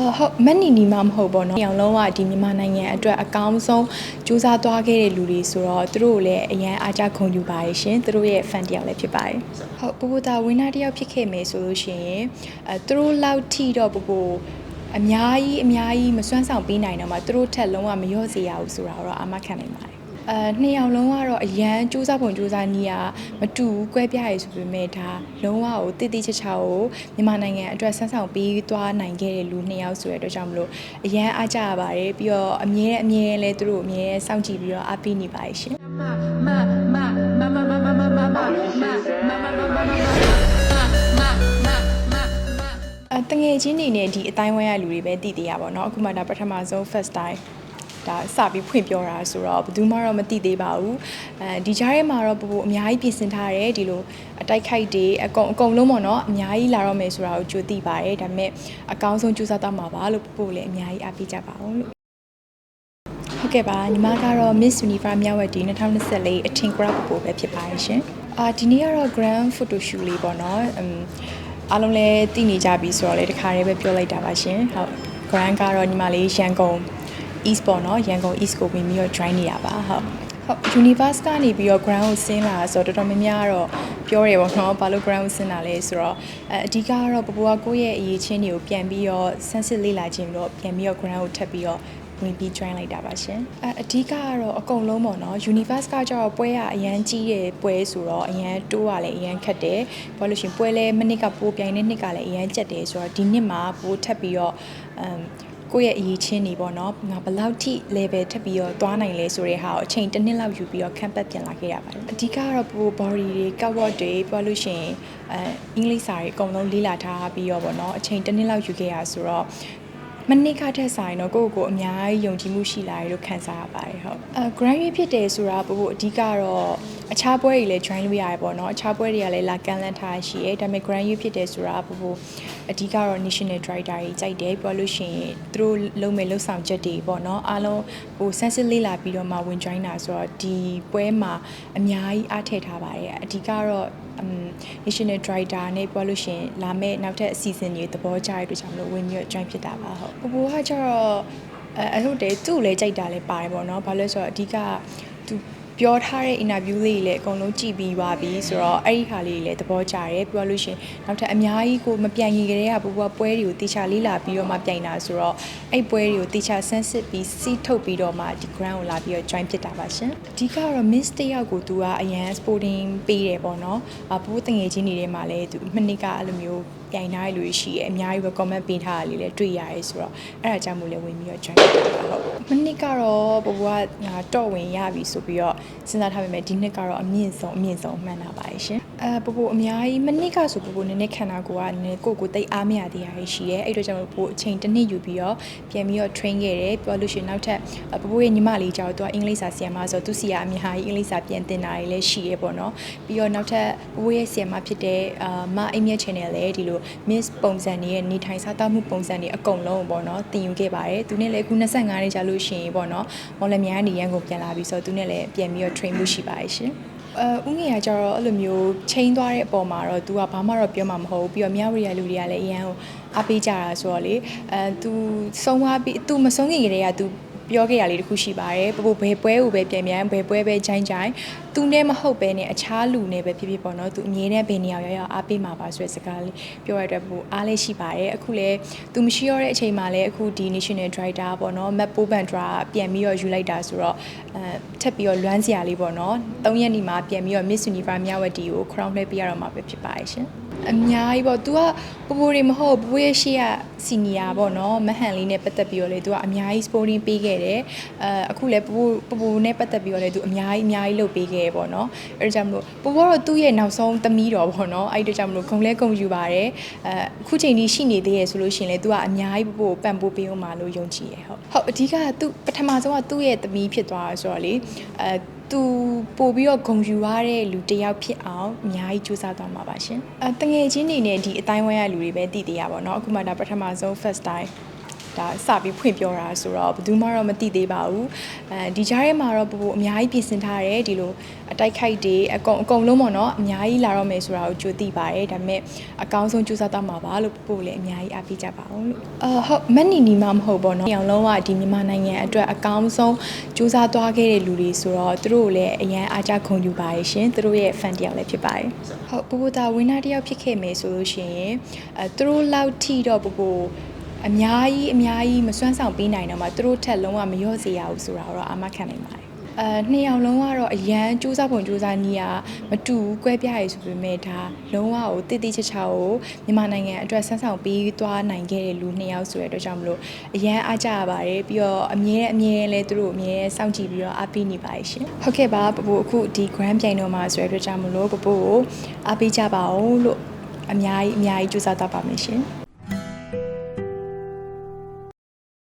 အာဟုတ်မက်နီနီမှမဟုတ်ပေါ့နော်။အောင်လုံးကဒီမြန်မာနိုင်ငံအတွက်အကောင်းဆုံးစူးစမ်းသွားခဲ့တဲ့လူတွေဆိုတော့သူတို့ကိုလည်းအရန်အားကြခုန်ယူပါတယ်ရှင်။သူတို့ရဲ့ fan တယောက်လည်းဖြစ်ပါတယ်။ဟုတ်ပူပူတာဝင်းနာတယောက်ဖြစ်ခဲ့မယ်ဆိုလို့ရှိရင်အဲသူတို့လောက်ထိတော့ပူပူအများကြီးအများကြီးမစွမ်းဆောင်ပေးနိုင်တော့မှသူတို့ထက်လုံးဝမလျော့စေရဘူးဆိုတာတော့အာမခံနိုင်ပါတယ်။ အဲနှစ်ယောက်လုံးကတော့အရန်စူးစမ်းပုံစူးစမ်းနီးရမတူဘူးကွဲပြားရည်ဆိုပေမဲ့ဒါလုံးဝကိုတိတိကျကျကိုမြန်မာနိုင်ငံအတွက်ဆန်းဆောင်ပြီးသွားနိုင်ခဲ့တဲ့လူနှစ်ယောက်ဆိုတဲ့အတွက်ကြောင့်မလို့အရန်အားကြရပါတယ်ပြီးတော့အမြဲအမြဲလဲသူတို့အမြဲစောင့်ကြည့်ပြီးတော့အားပေးနေပါတယ်ရှင်မမမမမမမမမမအတငယ်ချင်းနေနဲ့ဒီအတိုင်းဝိုင်းရလူတွေပဲတည်တည်ရပါတော့အခုမှဒါပထမဆုံး first time ဒါစပြီးဖွင့်ပြောတာဆိုတော့ဘယ်သူမှတော့မသိသေးပါဘူးအဲဒီကြားထဲမှာတော့ပူပူအများကြီးပြင်ဆင်ထားတယ်ဒီလိုအတိုက်ခိုက်တွေအကုန်အကုန်လုံးပေါ့နော်အများကြီးလာတော့မယ်ဆိုတာကိုကြိုသိပါတယ်ဒါပေမဲ့အကောင်းဆုံးကြိုးစားတော့မှာပါလို့ပူပူလည်းအများကြီးအားပေးကြပါအောင်လို့ဟုတ်ကဲ့ပါညီမကတော့ Miss Universe မြောက်ဝက်ဒီ2024အထင် crowd ပို့ပဲဖြစ်ပါတယ်ရှင်အာဒီနေ့ကတော့ grand photo shoot လေးပေါ့နော်အမ်အားလုံးလည်းသိနေကြပြီဆိုတော့လေတခါတည်းပဲပြောလိုက်တာပါရှင်ဟုတ် grand ကတော့ညီမလေးရန်ကုန် East ပေါ့နော်ရန်ကုန် East ကိုဝင်ပြီးတော့ join နေတာပါဟုတ်ဟုတ် universe ကနေပြီးတော့ ground ကိုဆင်းလာဆိုတော့တော်တော်များများကတော့ပြောတယ်ပေါ့နော်ဘာလို့ ground ကိုဆင်းလာလဲဆိုတော့အဲအဓိကကတော့ပပူကကိုယ့်ရဲ့အရေးချင်းတွေကိုပြန်ပြီးတော့ဆန်းစစ်လေ့လာခြင်းပြီးတော့ပြန်ပြီးတော့ ground ကိုထပ်ပြီးတော့ဝင်ပြီး join လိုက်တာပါရှင်အဲအဓိကကတော့အကုန်လုံးပေါ့နော် universe ကကျတော့ပွဲကအရန်ကြီးတဲ့ပွဲဆိုတော့အရန်တိုးရလဲအရန်ခက်တယ်ဘာလို့လဲရှင်ပွဲလဲမနစ်ကပိုးပြိုင်တဲ့နှစ်ကလည်းအရန်ကြက်တယ်ဆိုတော့ဒီနှစ်မှာပိုးထပ်ပြီးတော့အမ် ကိုယ့်ရဲ့အရေးချင်းနေပေါ့နော်ငါဘယ်လောက်ထိ level ထပ်ပြီးတော့သွားနိုင်လဲဆိုတဲ့ဟာကိုအချိန်တစ်နှစ်လောက်ယူပြီးတော့ camp ပြန်လာခဲ့ရပါတယ်အဓိကကတော့ပို body တွေ cover တွေပြောလို့ရှိရင်အဲအင်္ဂလိပ်စာတွေအကုန်လုံးလေ့လာထားပြီးတော့ပေါ့နော်အချိန်တစ်နှစ်လောက်ယူခဲ့ရဆိုတော့မနစ်ခထက်ဆိုင်တော့ကိုယ့်ကိုယ်ကိုအများကြီးယုံကြည်မှုရှိလာရလို့ခံစားရပါတယ်ဟုတ်အဲ grand ရွေးဖြစ်တယ်ဆိုတာပို့ဖို့အဓိကတော့ အခြားပွဲတွေလည်း join လုပ်ရတယ်ပေါ့နော်အခြားပွဲတွေကလည်းလာကန်လန့်ထားရှိရဲဒါပေမဲ့ grand ရွေးဖြစ်တယ်ဆိုတာပို့ဖို့အဓိကတော့ national director ကြီးကြိုက်တယ်ပြောလို့ရှိရင်သူတို့လုံးမဲ့လှုပ်ဆောင်ချက်တွေပေါ့နော်အားလုံးဟို sensitive လေးလာပြီးတော့မှဝင် join တာဆိုတော့ဒီပွဲမှာအများကြီးအားထည့်ထားပါတယ်အဓိကတော့ um national director နဲ့ပြောလို့ရှရင်လာမယ့်နောက်ထပ်အစီအစဉ်တွေသဘောကျရတဲ့အတွက်ကြောင့်မလို့ဝင်ပြီးတော့ join ဖြစ်တာပါဟုတ်ပူပူကကျတော့အဲအဲ့လိုတည်းသူ့ကိုလည်းကြိုက်တာလည်းပါတယ်ပေါ့နော်ဘာလို့လဲဆိုတော့အဓိကသူ ပြောထားတဲ့ interview လေးတွေလည်းအကုန်လုံးကြည့်ပြီးပါပြီဆိုတော့အဲ့ဒီခါလေးတွေလည်းသဘောကျတယ်ပြောလို့ရှရင်နောက်ထပ်အများကြီးကိုမပြိုင်ခင်ကတည်းကပူပူကပွဲတွေကိုတေချာလေးလာပြီးတော့မှပြိုင်တာဆိုတော့အဲ့ပွဲတွေကိုတေချာဆန်းစစ်ပြီးစီးထုတ်ပြီးတော့မှဒီ ground ကိုလာပြီးတော့ join ဖြစ်တာပါရှင်အဓိကကတော့ miss တယောက်ကိုသူကအရန် sporting ပေးတယ်ပေါ့နော်အပိုးတငယ်ချင်းတွေထဲမှာလည်းသူမနစ်ကအဲ့လိုမျိုး ပြိုင်ထားရလို့ရှိရဲအများကြီးပဲ comment ပေးထားတာလေးလည်းတွေ့ရတယ်ဆိုတော့အဲ့ဒါကြောင့်မို့လဲဝင်ပြီးတော့ join ဖြစ်တာပါဟုတ်မနစ်ကတော့ဘဘကငါတော့ဝင်ရပြီဆိုပြီးတော့စဉ်းစားထားပေမဲ့ဒီနှစ်ကတော့အမြင့်ဆုံးအမြင့်ဆုံးမှန်းတာပါရှင် အဲဘဘအများကြီးမနစ်ကဆိုဘဘနည်းနည်းခန္ဓာကိုယ်ကနည်းနည်းကိုယ့်ကိုယ်တိတ်အားမရသေးရရှိရဲအဲ့တော့ကြောင့်ဘဘအချိန်တစ်နှစ်ယူပြီးတော့ပြန်ပြီးတော့ train ခဲ့တယ်ပြောလို့ရှိရင်နောက်ထပ်ဘဘရဲ့ညီမလေးကြောင့်သူကအင်္ဂလိပ်စာဆရာမဆိုတော့သူစီကအများကြီးအင်္ဂလိပ်စာပြန်သင်တာတွေလည်းရှိရဲပေါ့နော်ပြီးတော့နောက်ထပ်ဘဘရဲ့ဆရာမဖြစ်တဲ့အာမအိမ်မြက် channel လည်းဒီလို miss ပုံစံတွေရဲ့နေထိုင်စားသောက်မှုပုံစံတွေအကုန်လုံးပေါ့နော်သင်ယူခဲ့ပါတယ်သူနဲ့လည်းအခု25နှစ်ကြာလို့ရှိရင်ပေါ့နော်မော်လမြိုင်ကနေရန်ကုန်ပြန်လာပြီဆိုတော့သူနဲ့လည်းပြန်ပြီးတော့ train မှုရှိပါတယ်ရှင် အဲဦးငယ်ကကြတော့အဲ့လိုမျိုးချိန်သွားတဲ့အပေါ်မှာတော့ तू ကဘာမှတော့ပြောမှာမဟုတ်ဘူးပြီးတော့မြောက်ရီရလူတွေကလည်းအရန်ကိုအားပေးကြတာဆိုတော့လေအဲ तू ဆုံးသွားပြီး तू မဆုံးခင်ကတည်းက तू ပြောခဲ့ရလေးတခုရှိပါတယ်ပပဘယ်ပွဲကိုပဲပြန်ပြန်ဘယ်ပွဲပဲဂျိုင်းဂျိုင်းသူနဲ့မဟုတ်ပဲနဲ့အခြားလူနဲ့ပဲဖြစ်ဖြစ်ပေါ့နော်သူအမြဲတမ်းဘယ်နေရာရောက်ရောက်အားပေးမှာပါဆိုတဲ့စကားလေးပြောရတဲ့ပိုအားလေးရှိပါတယ်အခုလည်းသူမရှိရတဲ့အချိန်မှာလည်းအခုဒီ national director ပေါ့နော် map ပိုးဘန်ဒရာပြန်ပြီးတော့ယူလိုက်တာဆိုတော့အဲထပ်ပြီးတော့လွမ်းစရာလေးပေါ့နော်၃ရက်နေမှာပြန်ပြီးတော့ Miss Universe မြဝတီကို crown လှည့်ပေးရတော့မှာပဲဖြစ်ပါတယ်ရှင် အများကြီးပေါ့ तू ကပပတွေမဟုတ်ဘူးပပရဲ့ရှေ့ကစီနီယာပေါ့နော်မဟန်လေးနဲ့ပတ်သက်ပြီးတော့လေ तू ကအများကြီး sporting ပေးခဲ့တယ်အဲအခုလည်းပပပပနဲ့ပတ်သက်ပြီးတော့လေ तू အများကြီးအများကြီးလုပ်ပေးခဲ့ပေါ့နော်အဲဒါကြောင့်မလို့ပပတော့သူ့ရဲ့နောက်ဆုံးသမီးတော်ပေါ့နော်အဲ့ဒါကြောင့်မလို့ဂုံလဲဂုံယူပါတယ်အဲအခုချိန်ကြီးရှိနေသေးရဆိုလို့ရှိရင်လေ तू ကအများကြီးပပကိုပံ့ပိုးပေးအောင်မလို့ယုံကြည်ရဟုတ်ဟုတ်အဓိကသူပထမဆုံးကသူ့ရဲ့သမီးဖြစ်သွားတာဆိုတော့လေအဲ သူပို့ပြီးတော့ဂုံယူရတဲ့လူတယောက်ဖြစ်အောင်အများကြီးစူးစမ်းသွားမှာပါရှင်။အဲတငယ်ချင်းတွေနဲ့ဒီအတိုင်းဝိုင်းရလူတွေပဲတည်တရပါတော့။အခုမှဒါပထမဆုံး first time ဒါဒါစပြီးဖွင့်ပြောတာဆိုတော့ဘယ်သူမှတော့မသိသေးပါဘူးအဲဒီကြားထဲမှာတော့ပူပူအများကြီးပြင်ဆင်ထားတယ်ဒီလိုအတိုက်ခိုက်တွေအကုန်အကုန်လုံးပေါ့နော်အများကြီးလာတော့မယ်ဆိုတာကိုကြိုသိပါတယ်ဒါပေမဲ့အကောင်းဆုံးကြိုးစားသွားမှာပါလို့ပူပူလည်းအများကြီးအားပေးကြပါအောင်လို့အာဟုတ်မနီနီမှမဟုတ်ပေါ့နော်။အောင်လုံးကဒီမြန်မာနိုင်ငံအတွက်အကောင်းဆုံးကြိုးစားသွားခဲ့တဲ့လူတွေဆိုတော့သူတို့ကိုလည်းအရန်အားကြခုန်ယူပါတယ်ရှင်သူတို့ရဲ့ fan တယောက်လည်းဖြစ်ပါတယ်။ဟုတ်ပူပူတာဝင်းနာတယောက်ဖြစ်ခဲ့မယ်ဆိုလို့ရှိရင်အဲသူတို့လောက်ထိတော့ပူပူ အများကြီးအများကြီးမစွမ်းဆောင်ပေးနိုင်တော့မှသူတို့ထက်လုံးဝမလျော့စေရဘူးဆိုတာကိုတော့အာမခံနိုင်ပါတယ်အဲနှစ်ယောက်လုံးကတော့အရန်စူးစမ်းပုံစူးစမ်းနည်းကမတူဘူးကွဲပြားရည်ဆိုပေမဲ့ဒါလုံးဝကိုတည်တည်ချာချာကိုမြန်မာနိုင်ငံအတွက်ဆန်းဆောင်ပေးသွားနိုင်ခဲ့တဲ့လူနှစ်ယောက်ဆိုတဲ့အတွက်ကြောင့်မလို့အရန်အားကြရပါတယ်ပြီးတော့အမြဲအမြဲလဲသူတို့အမြဲစောင့်ကြည့်ပြီးတော့အားပေးနေပါတယ်ရှင်ဟုတ်ကဲ့ပါပပိုအခုဒီ grand ပြိုင်တော့မှာဆိုတဲ့အတွက်ကြောင့်မလို့ပပိုကိုအားပေးကြပါအောင်လို့အများကြီးအများကြီးစူးစမ်းသွားပါမယ်ရှင်